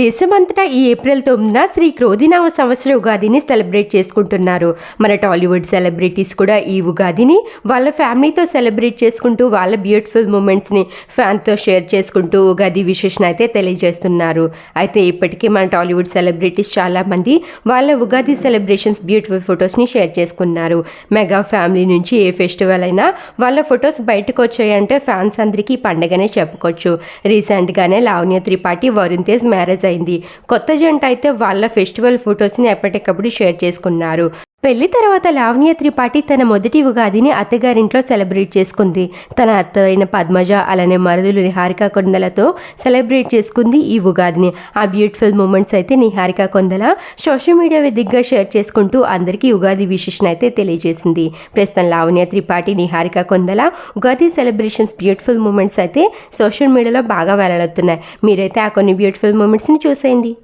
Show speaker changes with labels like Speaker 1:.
Speaker 1: దేశమంతటా ఈ ఏప్రిల్ తొమ్మిదిన శ్రీ క్రోధినామ సంవత్సర ఉగాదిని సెలబ్రేట్ చేసుకుంటున్నారు. మన టాలీవుడ్ సెలబ్రిటీస్ కూడా ఈ ఉగాదిని వాళ్ళ ఫ్యామిలీతో సెలబ్రేట్ చేసుకుంటూ వాళ్ళ బ్యూటిఫుల్ మూమెంట్స్ని ఫ్యాన్తో షేర్ చేసుకుంటూ ఉగాది విశేషణ అయితే తెలియజేస్తున్నారు. అయితే ఇప్పటికే మన టాలీవుడ్ సెలబ్రిటీస్ చాలామంది వాళ్ళ ఉగాది సెలబ్రేషన్స్ బ్యూటిఫుల్ ఫొటోస్ని షేర్ చేసుకున్నారు. మెగా ఫ్యామిలీ నుంచి ఏ ఫెస్టివల్ అయినా వాళ్ళ ఫొటోస్ బయటకు వచ్చాయంటే ఫ్యాన్స్ అందరికీ పండగనే చెప్పుకోవచ్చు. రీసెంట్గానే లావణ్య త్రిపాఠి వరుణ్ తేజ్ మ్యారేజ్ అయింది. కొత్త జంట అయితే వాళ్ళ ఫెస్టివల్ ఫొటోస్ని ఎప్పటికప్పుడు షేర్ చేసుకున్నారు. పెళ్ళి తర్వాత లావణ్య త్రిపాఠి తన మొదటి ఉగాదిని అత్తగారింట్లో సెలబ్రేట్ చేసుకుంది. తన అత్త అయిన పద్మజ అలానే మరుదులు నిహారిక కొందలతో సెలబ్రేట్ చేసుకుంది ఈ ఉగాదిని. ఆ బ్యూటిఫుల్ మూమెంట్స్ అయితే నిహారిక కొందల సోషల్ మీడియా వేదికగా షేర్ చేసుకుంటూ అందరికీ ఉగాది విశేషణ అయితే తెలియజేసింది. ప్రస్తుతం Lavanya Tripathi Niharika Konidela Ugadi celebrations beautiful moments అయితే సోషల్ మీడియాలో బాగా వెల్లడవుతున్నాయి మీరైతే ఆ కొన్ని బ్యూటిఫుల్ మూమెంట్స్ని చూసేయండి.